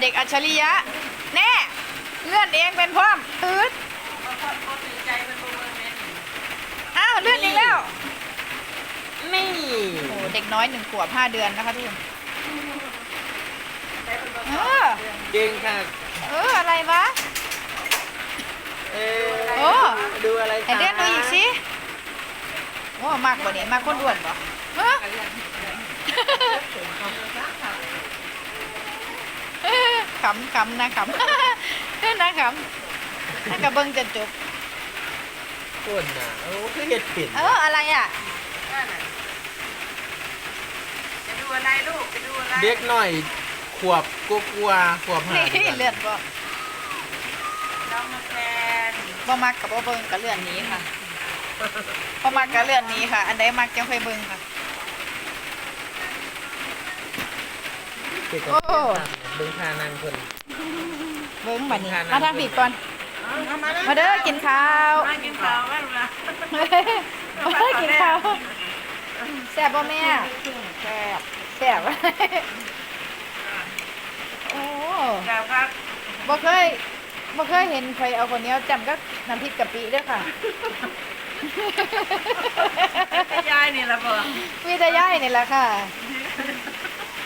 เด็กอัจฉริยะ แน่เลื่อนเองเป็นพร้อมอืดอ้าวเลื่อนอีกแล้วนี่โอ้เด็กน้อยหนึ่งขวบห้าเดือนนะคะทุกคนเออเก่งค่ะเอออะไรวะ เอโอ้ ดูอะไรไอเลื่อนดูอีกสิโอ้มากกว่านี้มากคนด่วนบ่เฮ้อ ขำขำนะขำนะขำนั่นกับเบิ้งจะจบคนน่ะโอ้คือเห็ดผิดเอออะไรอะจะดูอะไรลูก จะดูอะไรเด็กหน่อย ขวบกลัวๆขวบหานี่เลื่อนบ่น้องมาแทนบ่มักกับบ่เบิ้งกับเลื่อนหนี้ค่ะบ่มักกับเลื่อนหนี้ค่ะ อันใดมักจังค่อยเบิ้งค่ะ เด็กกับโอ้เบิ่งทานั งคนเบิ้งบัดนี้ทานน้ำมาทางผีก่อนเอามาแล้วมาเด้อกินข้าวมากินข้าวกันละมาเด้อกินข้าวแซ่บบ่แม่แซ่บแซ่บโอ้กาวครับบ่เคยบ่เคยเห็นใครเอาคนเหนี้ยวจำก็น้ำพริกกะปิเด้วยค่ะยายนี่ละบ่วิทยายนี่แหละค่ะ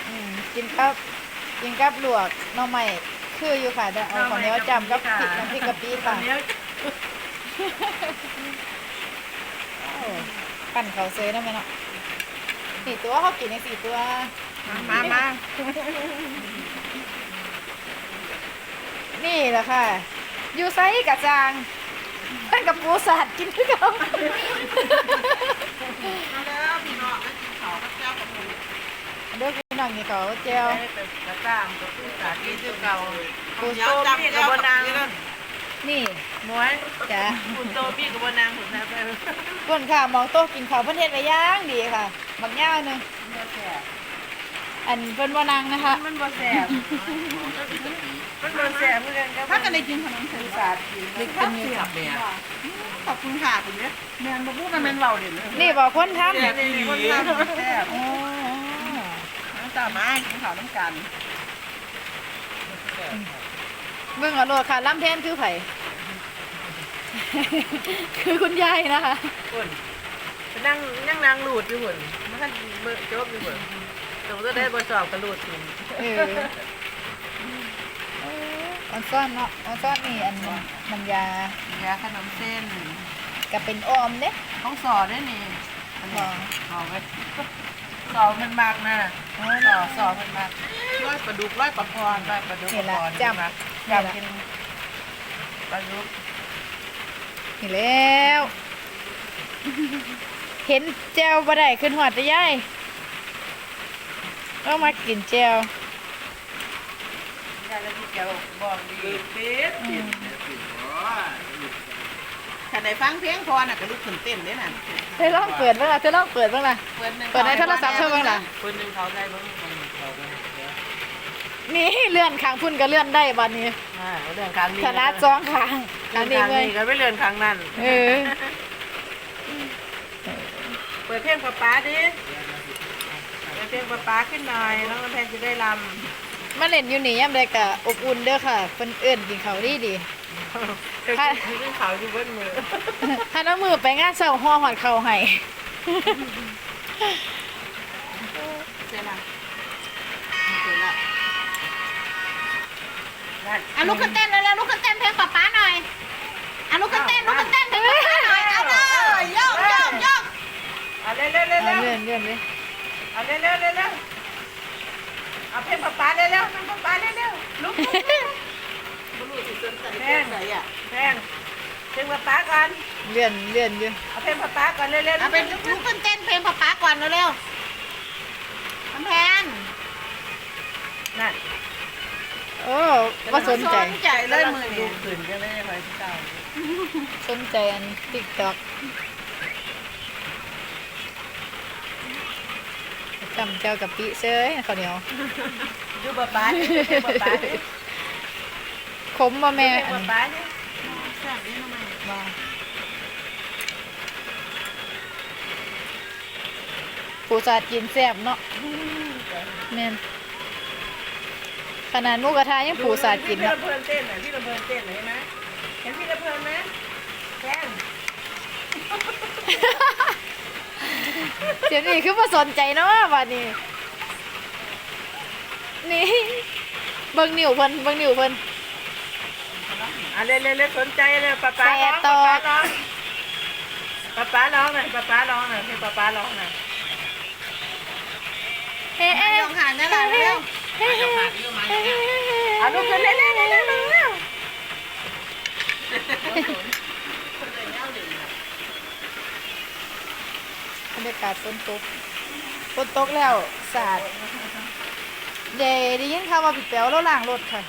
อืมกินกับ กินกับลวกหน่อไม้คืออยู่ค่ะเดี๋ยวเอาคนเหนี้ยวจำกับพริกน้ำพริกกะปิค่ะเดี๋ยวโอ้ปั่นเขาเซยได้ไหมเนาะสี่ตัวเขากินในสี่ตัว มามานี่แหละค่ะ อยู่ไซกะจางเพื่อนกับปูสัตว์กินคือเขามาแล้วพี่น้องมากินข้าวกับเจ้ากับหมู เด้ องนี่เขาเจียวเป็นกระตามกับผู้สาธิตเก่าปูเดี๋ยวจับกับบนางนี่มวยจ้ะคุณโตพี่กับบนางคุณนะไปเพื่อนค่ะมองโต๊ะกินข้าวเพื่อนเฮ็ดไว้ย่างดีค่ะบักย่าหนึ่งอันเพิ่นว่านางนะคะมันบ่แสบมันบ่แสบเหมือนกันถ้ากันได้กินขนมสื่อสารกินได้กินอยู่เสียบเนี่ยขอบคุณค่ะคุณเนี่ยแมนบ่พูดมันเป็นเบาเด่นเลยนี่บอกคนทำแซ่บนี่คนทำแซ่บ ตาไม้กินข้าวน้ำกันเบิ่งเอาโลดค่ะลำแทนคือไผ คือคุณยายนะคะ คนไปนั่งนั่งนางหลูดอยู่หุ่นมันท่านเบิกจบอยู่หุ่นสมมติได้บทสอบกระหลูดกินเออเอออันซ่อนเนาะอันซ่อนนี่อันน้ำยายาขนมเส้นก็เป็นออมเด้ต้องสอได้นี่อันนี้อ๋อสอไว้ สอมันมากนะอ๋อสอสอมันมากร้อยปลาดุกร้อยปลาพรร้อยปลาดุกนี่ปล่ะลาพรจำนะนี่ล่ะจำกินปลาดุกนี่แล้ว เห็นแจวบ่ได้ขึ้นหอดแต่ยายต้องมากินแจวยาแล้วที่เจ้าบอกดีปิดอืม ถ้าได้ฟังเพลงพอน่ะก็ลุกขึ้นเต้นเด้น่ะเธอลองเปิดบ้างล่ะเธอลองเปิดบ้างล่ะ เปิดหนึ่งเปิดในโทรศัพท์เธอบ้างล่ะ คนหนึ่งเขาได้บ้างคนหนึ่งเขาได้นี่เลื่อนขางพุ่นก็เลื่อนได้บัดนี้อ่าเรื่องครั้งนี้ชนะสองขางครั้งนี้นี้เลยก็ไม่เลื่อนครั้งนั้นเออเปิดเพลงป๊าป๊าดิเปิดเพลงป๊าป๊าขึ้นหน่อยน้องกำแพงจะได้ลมาเล่นอยู่นี่ยามใดก็อบอุ่นเด้อค่ะเพิ่นเอิ้นกินข้าวดี ดีำค่ะขึ้นเขาอยู่บนมือๆถ้าน้ำมือไปงานเช้าห่อหอดข้าวให้เสร็จละเสร็จละอะลุกขึ้นเต้นเร็วๆลุกขึ้นเต้นเพลงป๊าป๊าหน่อยอะลุกขึ้นเต้นลุกขึ้นเต้นเพลงป๊าป๊าหน่อยเอาเลยโยกโยกโยกเอาเร็วเร็วเร็วเอาเร็วเลื่อนเลื่อนเลยเอาเร็วเร็วเร็วเร็วเอาเพลงป๊าป๊าเร็วเร็วเพลงป๊าป๊าเร็วเร็วลุก แพงแพงเพลงป๊าป๊าก่อนเลื่อนเลื่อนอยู่เอาเพลงป๊าป๊าก่อนเร็วเร็วเอาเป็นลุกขึ้นเต้นเพลงป๊าป๊าก่อนเร็วๆน้ำแพนนั่นโอ้ว่าสนใจสนใจเลยมือดูขึ้นก็เลยคอยเจ้าสนใจอัน TikTok จำเจ้ากับปีเซยข้าวเหนียวดูป๊าป๊าดิเพลงป๊าป๊าดิ ขมบ่แม่เพลงอันป๊านี้ป๊าดิแซ่บดิทำไมบ่ผู้สาดกินแซ่บเนาะแม่นขนาดหมูกระทะยังผูสาดกินพี่เนาะลำเพลินเต้นน่ะพี่ลำเพลินเต้นน่ะเห็นไหมเห็นพี่ลำเพลินไหมแจ้งเดี๋ยวนี้คือมาสนใจเนาะวันนี้นี่เบิ่งนิ้วเพิ่นเบิ่งนิ้วเพิ่น อะเล่นเล่นเล่นสนใจเลยป้าป้าแปร้ดองต่ป้าอป้าร้องป้าป้าร้องหน่อยป้าป้าร้องหน่อยให้ป้าป้าร้องหน่อยเฮ้เฮ้ลงหางนั่นแหละเร็วเฮ้เฮ้เฮ้เอาลูกขึ้นเล่นเล่นเล่นเล่นเล่นบรรยากาศฝนตกฝนตกแล้วสาดเดได้ยินข่าวว่าพี่แป๋วเราล้างรถค่ะ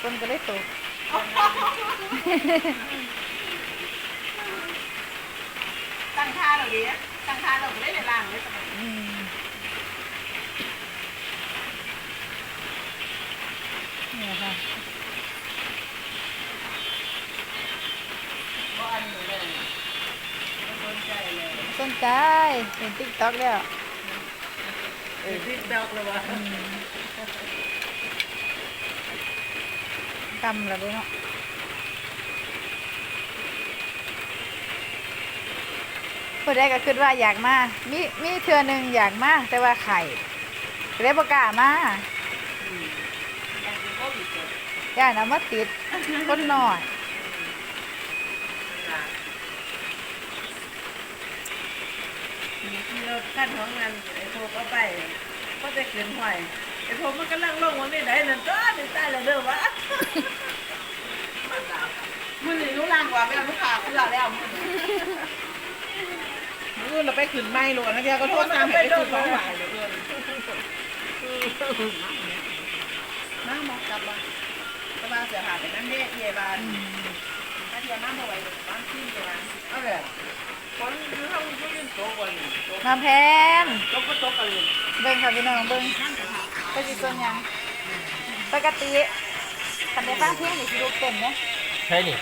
ฝนก็เลยตก ตั้งท่าเราดีนะตั้งท่าเราไม่ได้ล่างเลยสมัยอืมนี่ค่ะก็นนี้เลยสนใจเลยสนใจเห็นติ๊กต็อกแล้วเออที่ดอกเลยวะ อืมกำแล้วด้วยเนาะผู้ใดก็คิดว่าอยากมา มีมีเทือหนึ่งอยากมา แต่ว่าไข่ก็เลยประกล้ามาย่านเอามาติดคนหน่อยที่ราขั้นของงานไอ้โทรก็ไป ก็จะเกินหอย อ้โทรมันกำลังลงวันนี้ได้นั่นก็ได้ตายแล้วเด้อวะมือหนึ่งรู้ล่างกว่าไม่เอาลูกค้าคือเราแล้วมือหนึ่งมื่อเราไปขึ้นไม่หลวงนะเดียวก็โทษตามให้ไปซื้อของหวานเลยน้ำมองกลับบ้านก็มาเสียหายไปนั่นเด้เยบานอืมถ้าเทียน้ำบ่ไหวบ้านขึ้นเลยนะเอาเลยคนคือเขาอยู่ยืนโต๊ะวันนี้โต๊ะน้ำแพนโต๊ะก็โต๊ะกันเลยเบิ่งค่ะพี่น้องเบิ่ง ไปสิส่วนหยังปกติคันได้ฟังเพลงนี่สิลูกเต้นไหมใช่นี่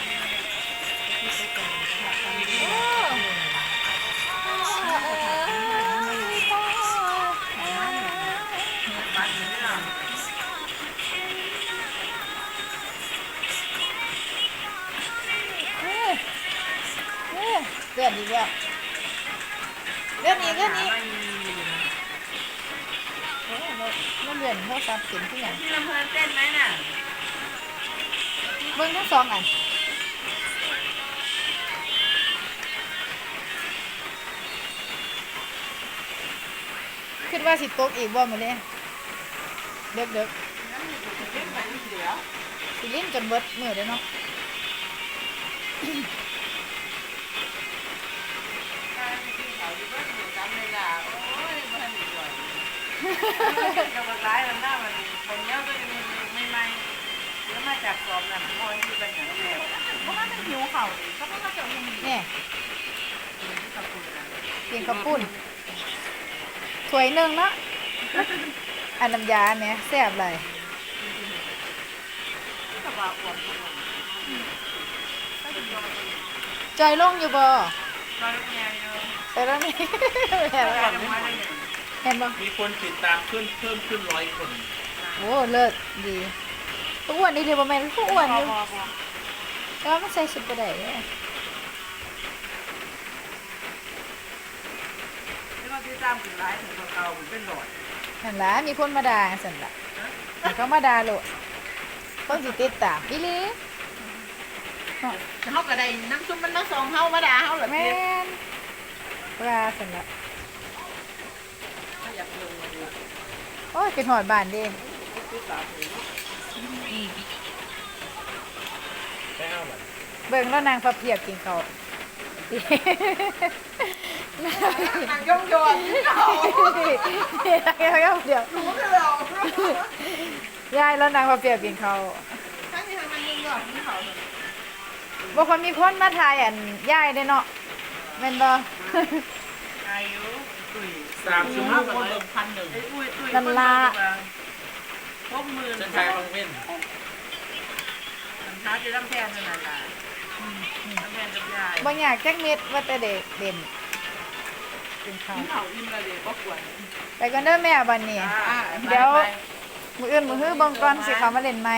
เลื่อนอีกแล้วเลื่อนอีกเลื่อนอีก โอ้ยมันเลื่อนโทรศัพท์เสียงที่หยังที่ลำเพลินเต้นไหมน่ะเบิ่งทั้งสองอันคิดว่าสิตกอีกบ่มื้อนี้เด็กเด็กสิลิ้นจนเบิดมื้อเด้อเนาะ กำลังร้ายมันหน้ามันคนเนี้ยก็ยังไม่ไม่แล้วมาจากกรอบนั่นพอยที่เป็นอย่างนี้เพราะว่ามันหิวเข่าก็เพราะว่าเจ้ายังมีนี่กินข้าวปุ้นถ้วยหนึ่งเนาะอันน้ำยาแหมแซ่บเลยกระบะปวดจอยลงอยู่บ่ตอนนี้เยอะแต่แล้วนี่แม่ว่า เห็นบ่มีคนติดตามเพิ่มเพิ่มขึ้นร้อยคนโอ้เลิศดีตัวอ้วนนี่เดี๋ยวบ่แม่นผู้อ้วนอยู่แต่ว่ามันใส่สุดบ่ได้เด้แล้วก็ที่ตามถึงร้ายถึงเก่าเป็นหลอดนั่นล่ะมีคนมาด่าซั่นล่ะให้เขามาด่าโลดคนสิติดตามอีหลีเขาก็ได้น้ำซุปมันน้ำสองเฮามาด่าเฮาเหรอแม่แม่นว่าซั่นล่ะ อยากลงมาดู โอ้ยเป็นหอดบ้านเด้ไม่เอาหรอกเบิ่งแล้วนางพับเพียบกินข้าว นางย่องยอนเขาเดี๋ยวหนูคือเรายายแล้วนางพับเพียบกินข้าวทั้งที่ทางมันย่องยอนที่เขาบ่คนมีคนมาถ่ายอันยายเด้เนาะแม่นบ่อายุตุ้ย สามชั่วโมงคนละพันหนึ่งไอ้ตุ้ยตุ้ยพกมือเส้นทางบางเว้นท้าจะรับแทนนั่นแหละรับแทนกับยายบ่อยากจักเม็ดว่าแต่เด็กเด่นกินข้าวเขาอิ่มละเดี๋ยวก็ปวดไปกันเด้อแม่บัดนี้อ่าเดี๋ยวมืออื่นมือฮื้อเบังก่อนสิเขามาเล่นใหม่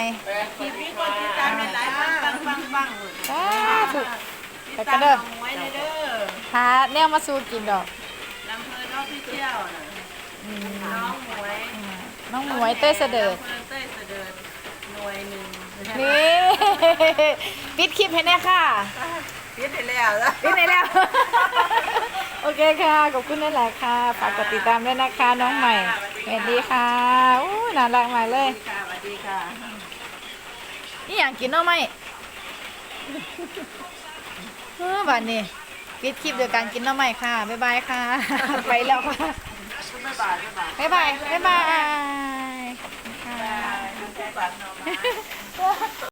ทีมีคนติดตามในหลายปังปังปังปังสาธุติดตามน้องไว้ในเด้อหาแนวมาสู้กินดอก ลำเพลินออฟฟิเชียลน่ะอืมน้องหมวยน้องหมวยเต้ยเสดิร์ดลำเพลินเต้ยเสดิร์ดหน่วยหนึ่งนี่ ปิดคลิปให้แน่ค่ะปิดไปแล้วแล้ว ปิดไหนแล้ว โอเคค่ะ ขอบคุณนั่นแหละค่ะ ฝากกดติดตามด้วยนะคะ น้องใหม่สวัสดีค่ะอู้น่ารักมากเลย ค่ะสวัสดีค่ะนี่อย่างกินเนาะไหมเออบัดนี้ ปิดคลิปโดยการกินน้ำใหม่ค่ะ บ๊ายบายค่ะ ไปแล้วค่ะ บ๊ายบายบ๊ายบายบ๊ายบายค่ะาย